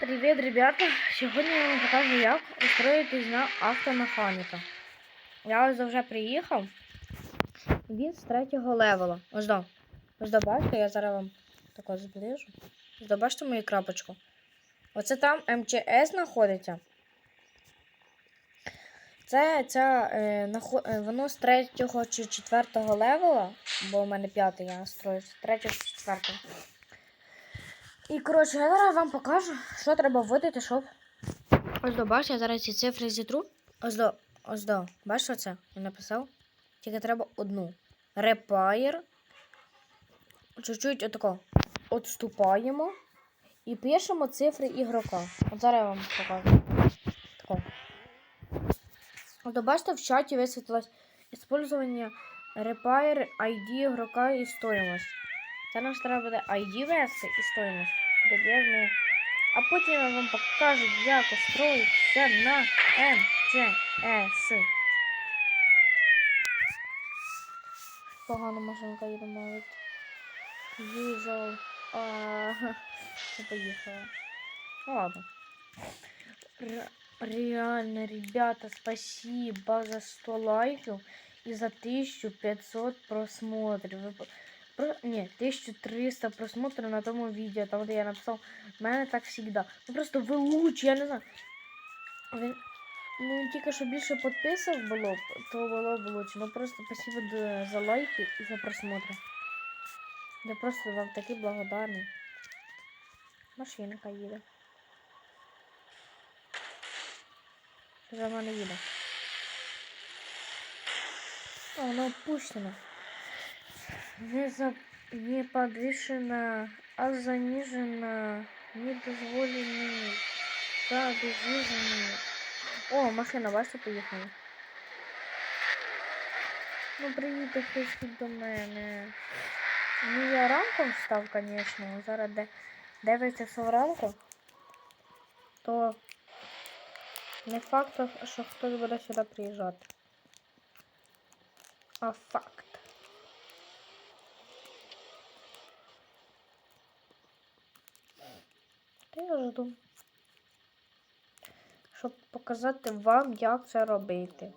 Привіт, ребята! Сьогодні я вам покажу, як устроїтись на автомеханіка. Я ось вже приїхав. Він з третього левела. Ось до. Ось до, бачите, я зараз вам тако зближу. Ось до, бачите мою крапочку. Оце там МЧС знаходиться. Це ця, е, нахо- е, воно з третього чи четвертого левела, бо у мене п'ятий, я настрою з третього чи четвертого. І коротше, я зараз вам покажу, що треба вводити, щоб. Ось до, бачиш, я зараз ці цифри зітру. Ось до, ось до. Бачиш оце? Я написав. Тільки треба одну. Repair. Чуть-чуть отако. Отступаємо. І пишемо цифри ігрока. От зараз я вам покажу. Тако. От бачите, в чаті висвітлилось Использование Repair ID ігрока і стоїмость. Це нам треба буде ID ввести і стоїмость. Добірне. А потім я вам покажу, як устроїтися на МЧС. Погано машинка їде. Їжджав. А, не поїхала. Ну ладно. Ре- Реально, ребята, спасибо за 100 лайков и за 1500 просмотрів. Про... Ні, 1300 просмотрів на тому відео, там де я написав, в мене так завжди. Ну просто ви лучше, я не знаю. Ви... Ну, тільки що більше підписок було, то було б лучше. Ну просто спасибо за лайки і за просмотри. Я просто вам такий благодарний. Машинка їде. За мене їде. А, воно опущено. Не, за... не подвішена, а занижена, не дозволені, задвижені. О, машина, бачите, поїхала. Ну, приїде хтось до мене. Ну, я ранком встав, звісно. Зараз де 9 часов ранку, то не факт, що хтось буде сюди приїжджати. А факт. Я жду. Щоб показати вам, як це робити.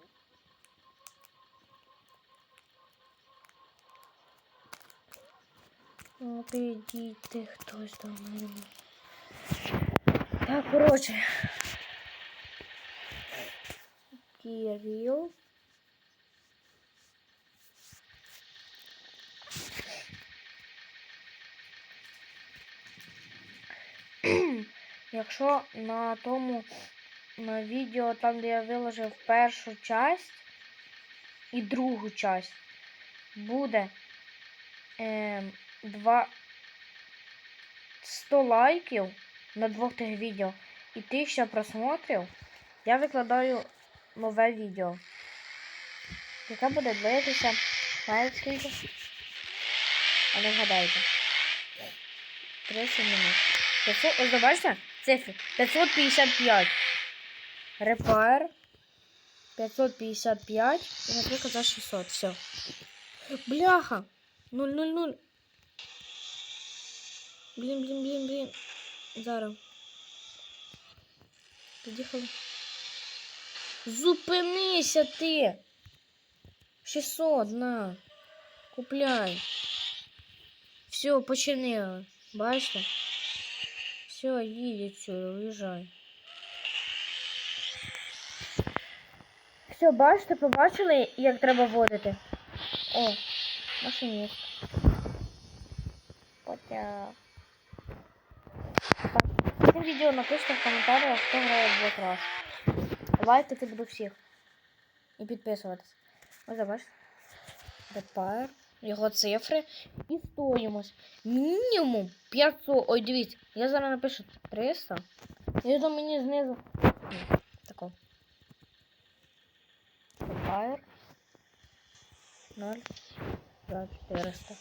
Підійти хтось до мене. Так, коротше. Кирил. Якщо на тому на відео, там де я виложив першу часть і другу часть, буде е, два 100 лайків на двох тих відео і 1000 просмотрів, я викладаю нове відео. Яке буде дивитися скільки? А не вгадайте. 30 минут. 500, ось бачите? Цифри. 555. Репаер. 555. І, наприклад, за 600. Все. Бляха. 000. Блін, блін, блін, блін. Зараз. Під'їхали. Зупинися ти. 600, на. Купляй. Все, починили. Бачите? Все, їдь сюди, уїжджай. Все, бачите, побачили, як треба водити. О, машиніст. Потяг. Цим відео напишіть в коментарях, хто грає в Black Rush. Лайкати буду всіх. І підписуватись. Ось бачите. Тепер його цифри і стоїмось. Мінімум 500. Ой, дивіться, я зараз напишу 300. І то мені знизу. Тако. Тепер 0 за 400.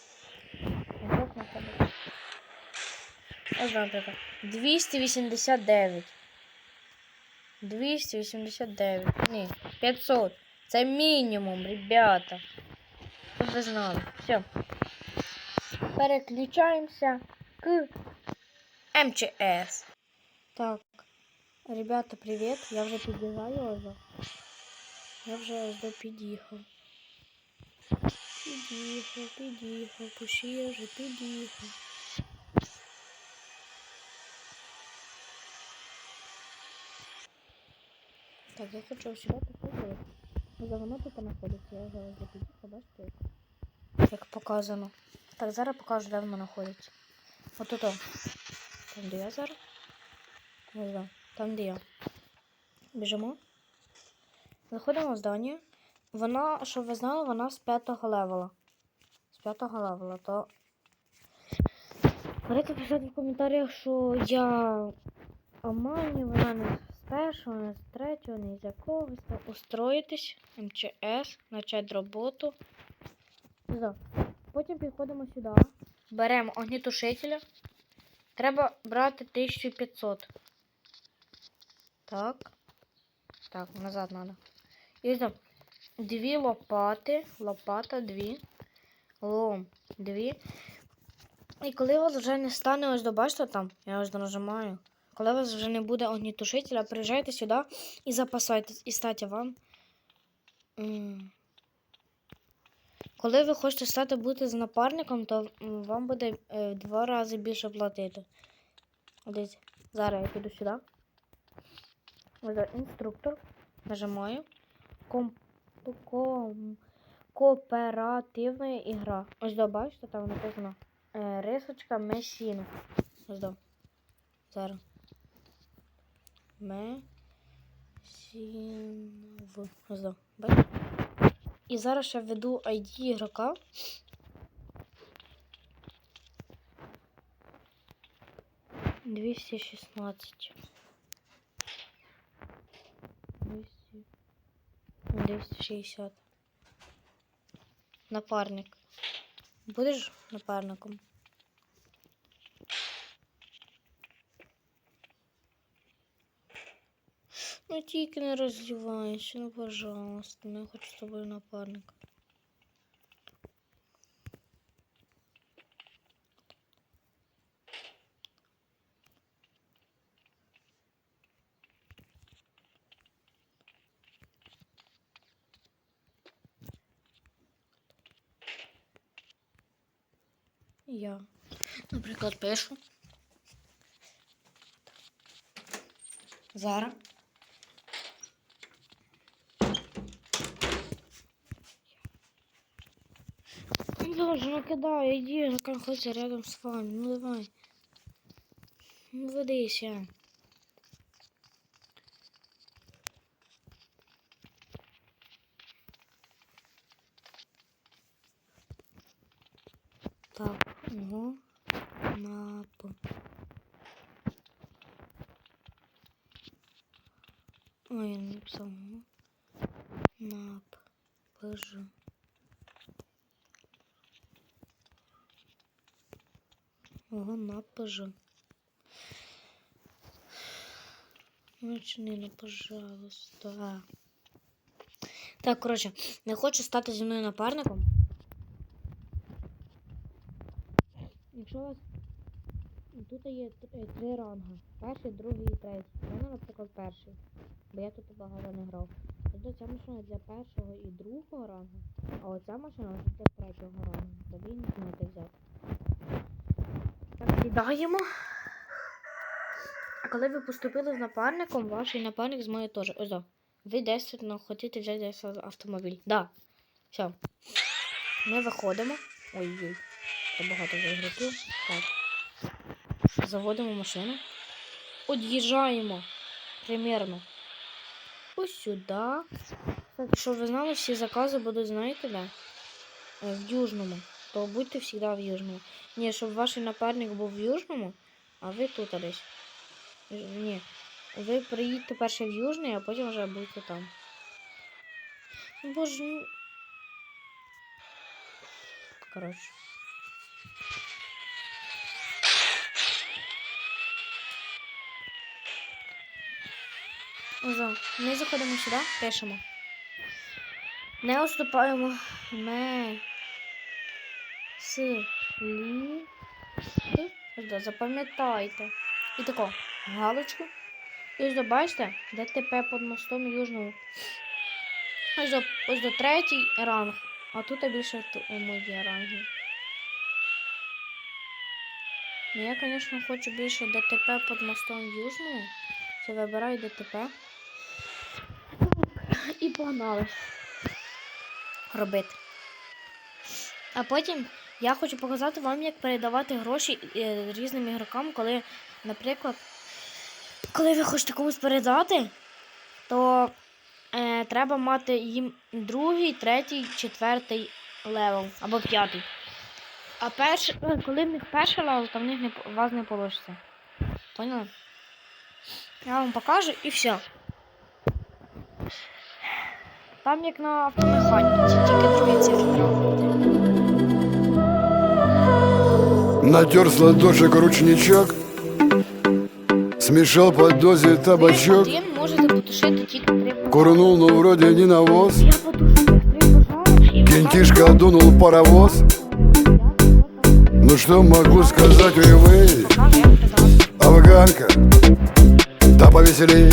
Ось на тебе. 289. 289. Ні, 500. Це мінімум, ребята. Ви знали. Все. Переключаємося к МЧС. Так, ребята, привіт. Я вже під'їжджаю вже. Я вже до під'їхав. Під'їхав, під'їхав, я вже під'їхав. Так, я хочу сюди походити. За воно тут знаходиться. Я вже вже під'їхав, бачите? як? Показано. Так, зараз покажу, де воно знаходиться. От тут. Там, де я зараз. Не знаю. Там, де я. Біжимо. Заходимо в здання. Вона, щоб ви знали, вона з п'ятого левела. З п'ятого левела, то. Можете писати в коментарях, що я обманю, вона не першого, не з третього, не з якогось. Та Устроїтесь, МЧС, почати роботу. Потім підходимо сюди. Беремо огнітушителя. Треба брати 1500. Так. Так, назад надо. І там дві лопати. Лопата, дві. Лом, дві. І коли вас вже не стане, ось до бачите там, я ось нажимаю. Коли у вас вже не буде огнітушителя, приїжджайте сюди і запасайтесь. І статі вам. Коли ви хочете стати бути з напарником, то вам буде е, в два рази більше платити. Дивіться, зараз я піду сюди. Інструктор. Нажимаю. Ком... Ком... Кооперативна ігра. Ось до бачите, там написано е, рисочка Месіно. Ось до. Зараз. Месінов. До. І зараз ще введу ID ігрока. Двісті шістнадцять. Двісті шістдесят. Напарник. Будеш напарником? Ну тільки не розливайся, ну пожалуйста, ну я хочу з тобою напарника. Я, наприклад, пишу. Зараз. тоже накидаю, иди, находится рядом с вами. Ну давай. Ну выдайся. Так, ну, мапу. Ой, я написал. Ну, Нап. Ложу. Мапа же. Начни, пожалуйста. Так, коротше, не хочу стати зі мною напарником. Якщо у вас тут є е, три ранги. Перший, другий і третій. У мене, наприклад, перший. Бо я тут багато не грав. Тобто ця машина для першого і другого рангу, а оця машина для третього рангу. Тобі не зможете взяти. Так, сідаємо. А коли ви поступили з напарником, ваш напарник зможе теж. Ось да. Ви десь ну, хочете взяти десь автомобіль. Да. Все. Ми виходимо. Ой-ой. Багато вже. Так. Заводимо машину. Од'їжджаємо. Примірно. Ось сюди. Так, щоб ви знали, всі закази будуть, знаєте, де? Е, В Южному. То будьте завжди в Южному. Ні, щоб ваш напарник був в Южному, а ви тут десь. Ні. Ви приїдьте перше в Южний, а потім вже будете там. Ну, Боже, ну. Коротше. Озо, ми заходимо сюди, пишемо. Не уступаємо. Ме. С. Лі. Ось да, Запам'ятайте. І тако. галочку. І ось бачите, ДТП під мостом Южного. Ось до, ось до третій ранг. А тут більше мої ранги. Ну, я, звісно, хочу більше ДТП під мостом Южного. Це вибираю ДТП. І погнали. Робити. А потім я хочу показати вам, як передавати гроші е, різним ігрокам, коли, наприклад, коли ви хочете комусь передати, то е, треба мати їм другий, третій, четвертий левел або п'ятий. А перш, коли в них перший левел, то в них не, вас не вийде. Поняли? Я вам покажу і все. Там як на автомеханіці, тільки другий цифр треба Натер с ладошек ручничок Смешал под дозе Ви табачок один можете потушити тільки три пожари. Курнул, но вроде не навоз Я потушу тих три пожари. і Кентишка дунул паровоз Ну что могу сказать, ой вы покажу, як передавати. Афганка, да повеселей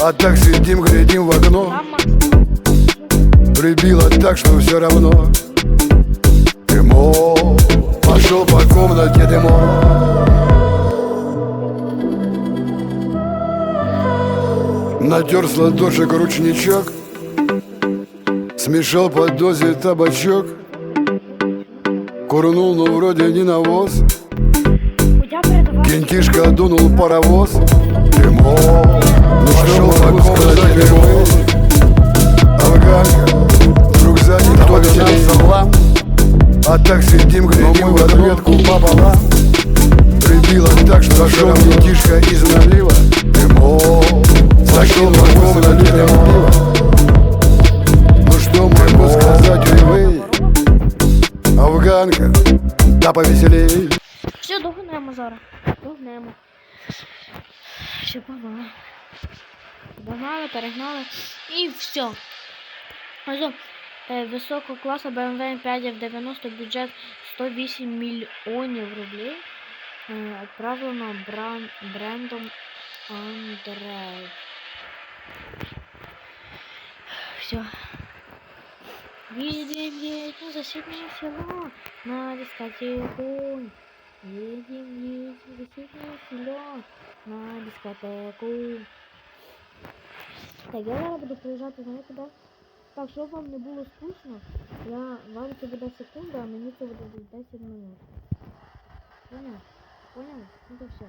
А так сидим, глядим в окно Там максимум. Прибило так, что все равно Дымо шел по комнате дымом. Натер с ладошек ручничок. Смешал по дозе табачок. Курнул, но вроде не навоз. Кентишка дунул паровоз. Дымом. Пошел по комнате дымом. Афганка В рюкзаке кто вернулся в лампу А так сидим, глядим в отметку пополам Прибило так, что шел кентишка из налива Дымо Зашел в комнате дымо Ну что могу сказать, ой вы Афганка Да повеселей Все, догнемо зараз. Догнемо. Все, погнали. Догнали, перегнали. І все. Ось е, високого класу BMW M5 F90 бюджет 108 мільйонів рублей. Е, Відправлено бран, брендом Андреев. Все. Едем, едем за соседнее село на дискотеку. Едем, едем за соседнее село на дискотеку. Так, я буду приїжджати, знаєте, де? Так, щоб вам не було скучно, я вам це буде секунда, а мені це буде десь 10 минут. Понял? Понял? Ну то все.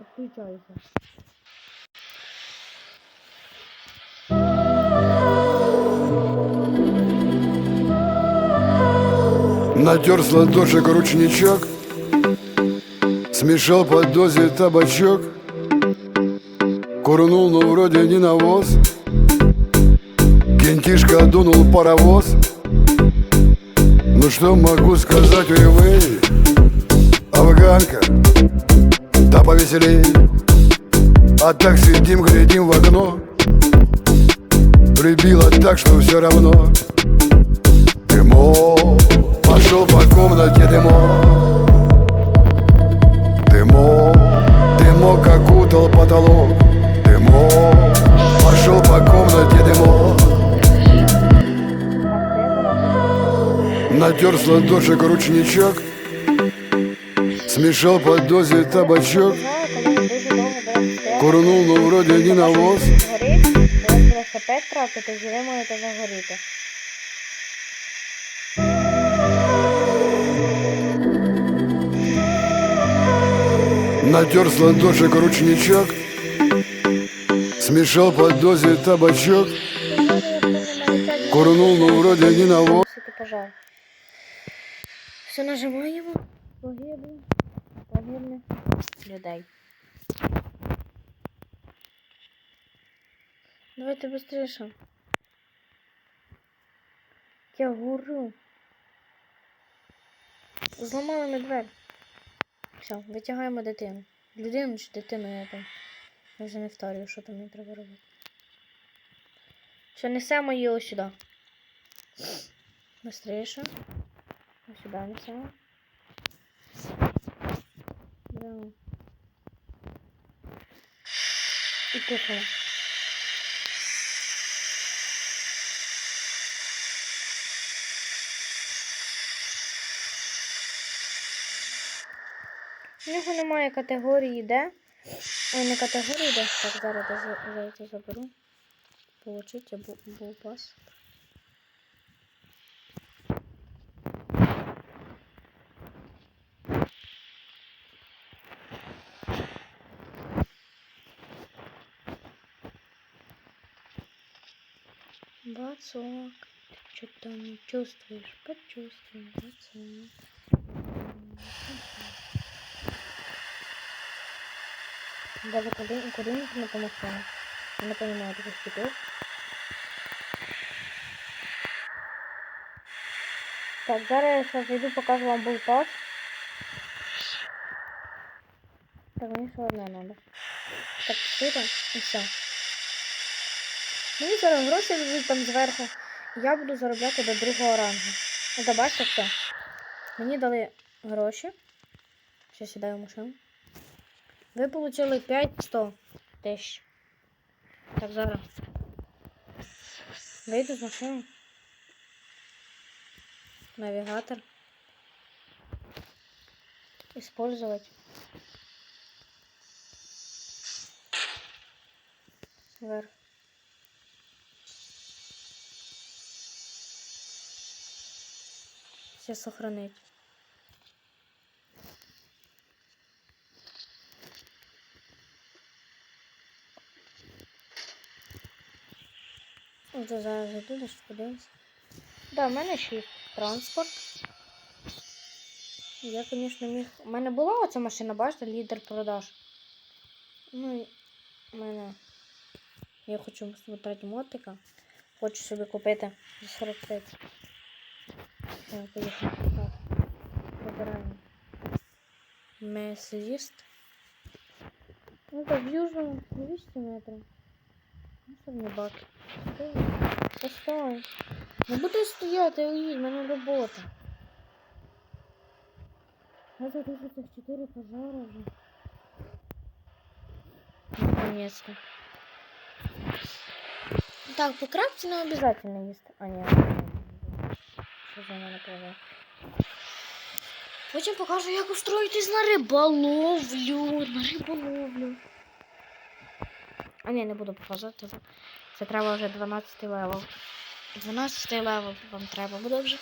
Отключаюся. Натер с ручничок Смешал под дозе табачок Курнул, но вроде не навоз Кентишка дунул паровоз. Ну что могу сказать, вы Афганка, да повеселей. А так сидим, глядим в окно. Прибило так, что все равно. Дымо, пошел по комнате дымо Дымо, дымок окутал потолок. Дымо, пошел по комнате дымо Натер с ладошек ручничок Смешал под дозе табачок Курнул, но вроде не навоз. Натер с ладошек ручничок Смешал под дозе табачок Курнул, но вроде не навоз. Все нажимаємо. Погибло. Погибне людей. Давайте швидше. Я горю. Зламали ми двері. Все, витягаємо дитину. Людину чи дитину я там. Я вже не вторюю, що там мені треба робити. Все, несемо її сюди. Быстрейше. Ось сюди несемо. Да. И кукла. У нього немає категорії Д. Ой, не категорії Д. Так, зараз я це заберу. Получить або пас. Бацок, ты что-то не чувствуешь, почувствуй, бацок. Даже куди не допомогти. Я не понимаю таких типов. Так, зараз я сейчас зайду, покажу вам булпас. Так, мені ще одне надо. Так, сюди і все. Мені зараз гроші дадуть там зверху. Я буду заробляти до другого рангу. Ну, бачите все. Мені дали гроші. Ще сідаю в машину. Ви отримали 500 тисяч. Так, зараз. Вийду з машини. Навігатор. Использовать. Вверх. Все сохранить. Оце зараз зайду, десь подивимось. Да, в мене ще є транспорт. Я, звісно, міг. У мене була оця машина, бачите, лідер продаж. Ну і в мене. Я хочу смотрети мотика. Хочу собі купити за 45. Я поїхав. Так. Вибираємо. Месліст. Ну так, в южному 200 метрів. Ну, що мені баки? Стой. Постой. Не буду стояти, уїдь, в мене робота. Я задержу цих 4 пожара вже. Наконец-то. Так, по крапці не обязательно їсти. А, ні. За мене пове? Потім покажу, як устроїтись на риболовлю. На риболовлю. А ні, не буду показувати. Це треба вже 12 левел. 12 левел вам треба буде вже.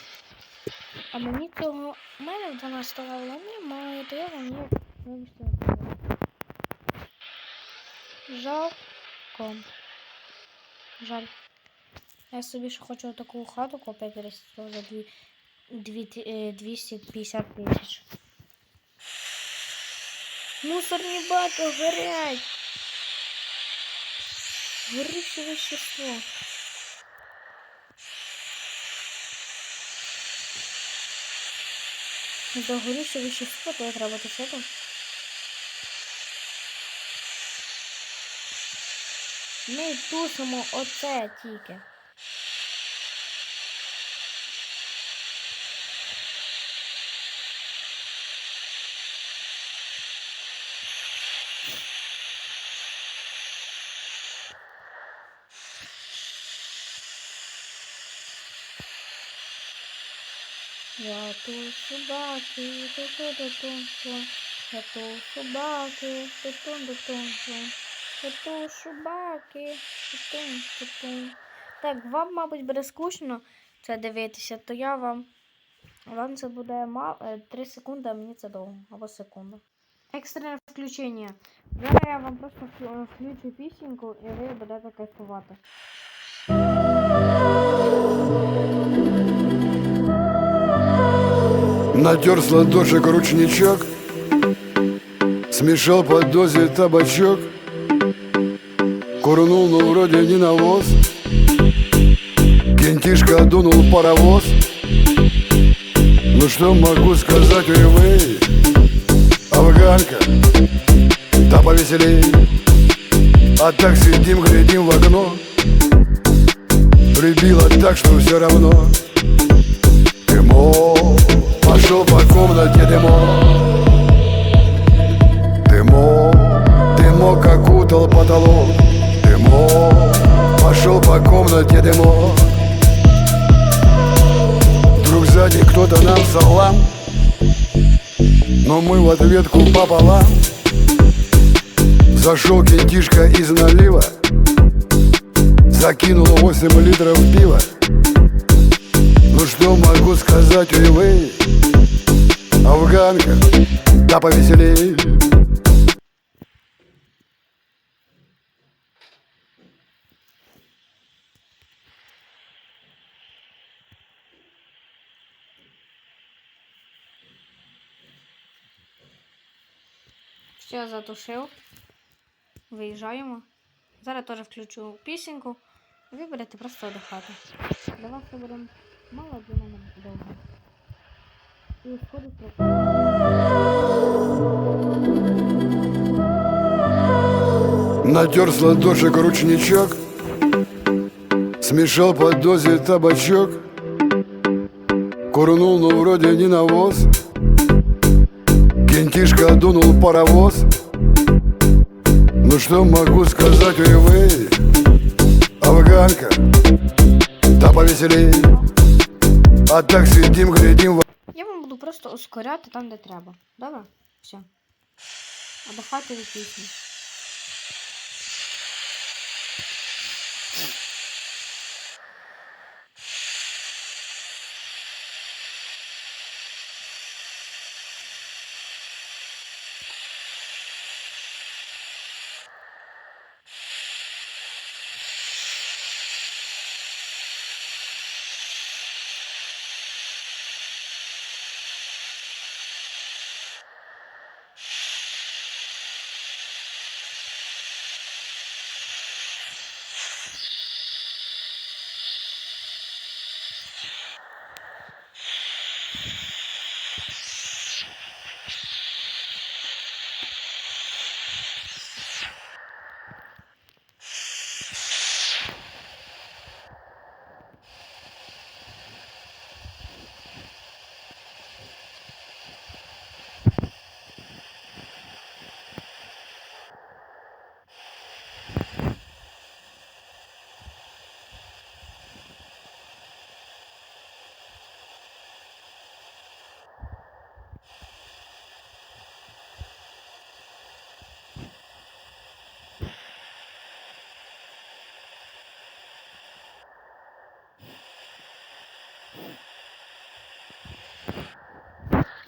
А мені цього. У мене 12 левела немає, то я вам не вибачте. Жалко. Жаль. Я собі ще хочу таку хату купити за дві, дві, ті- е, 250 тисяч. Мусорні баки горять. Горючее вещество. За горючее вещество, то треба тушити. Ми тушимо оце тільки. Я тушу баки, ту ту ту ту ту Я тушу баки, ту ту ту ту ту Я тушу баки, ту ту ту ту Так, вам, мабуть, буде скучно це дивитися, то я вам. Вам це буде мало 3 секунди, а мені це довго, або секунда. Екстрене включення. Зараз я вам просто включу пісеньку і ви будете кайфувати. Натер с ладошек ручничок Смешал под дозе табачок Курнул, но вроде не навоз. Кентишка дунул паровоз. Ну что могу сказать, вы Афганка, та повеселей. А так сидим, глядим в окно. Прибило так, что все равно. Дымок Пошел по комнате дымок Заработал потолок. Дымок Пошел по комнате дымок Вдруг сзади кто-то нам салам. Но мы в ответку пополам. Зашел кентишка из налива. Закинул 8 литров пива. Ну что могу сказать, ой Афганка, да повеселей Все, затушив. Виїжджаємо. Зараз теж включу пісеньку. Ви будете просто. Для вас це буде мало, для мене. І сходу Натер с ладошек ручничок Смешал под дозе табачок Курнул, но вроде не навоз. Кентишка дунул паровоз. Ну что могу сказать, ой вы Афганка, да повеселей А так сидим, глядим в просто ускоряти там, де треба. Добре? Все. Отдихати від пісні.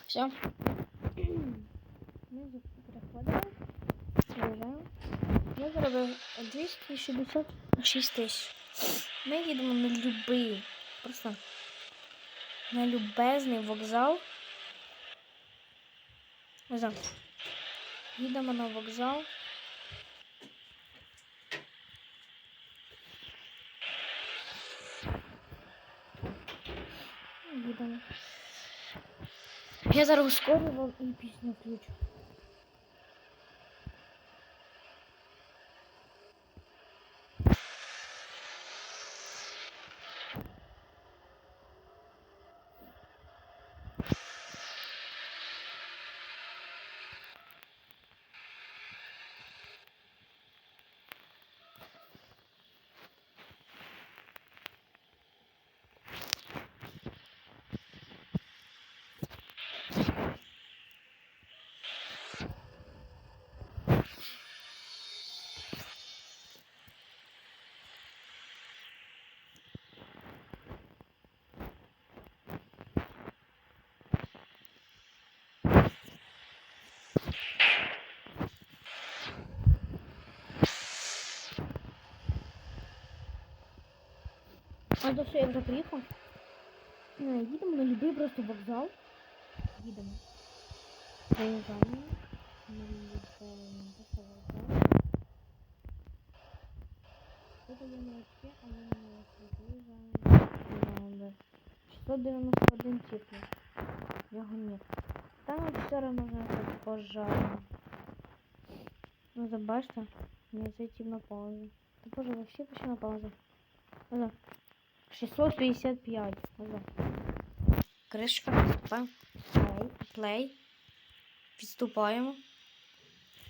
Все. Ми переходимо. Виїжджаємо. Я заробив 266 тисяч. Ми їдемо на любий, просто на любезний вокзал. Їдемо на вокзал. Їдемо. Я зараз ускорю вам і пісню включу. А до що я вже приїхав? Е, Їдемо на любий просто вокзал. Їдемо. Приїжджаємо. На любий просто вокзал. Тут є новачки, а не новачки. Приїжджаємо. 691 тепло. Його нет. Там все равно пожарно. Ну, забачте, не зайти на паузу. Та боже, вообще почему на паузу? Ось. 665. Ось. Кришка. Плей. Відступаємо.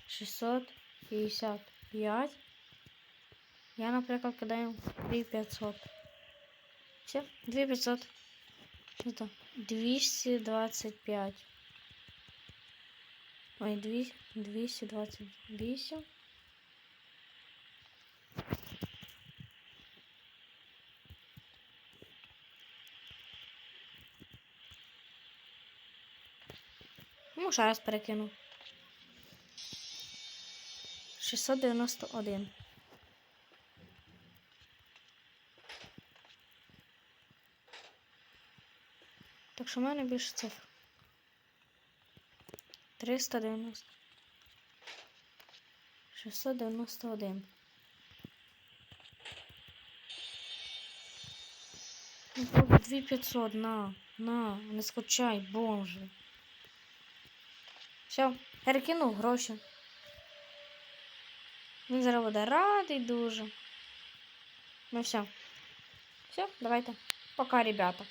650. 5. Я, наприклад, кидаю 2500. Все, 2500. Що там? 225. Ой, 200, 228. Ну, ще раз перекину. 691. Так що в мене більше цифр. 390. 691. Ну, боже, 2500, на, на, не скучай, боже. Все, перекинув гроші. Він зараз буде радий дуже. Ну все. Все, давайте. Пока, ребята.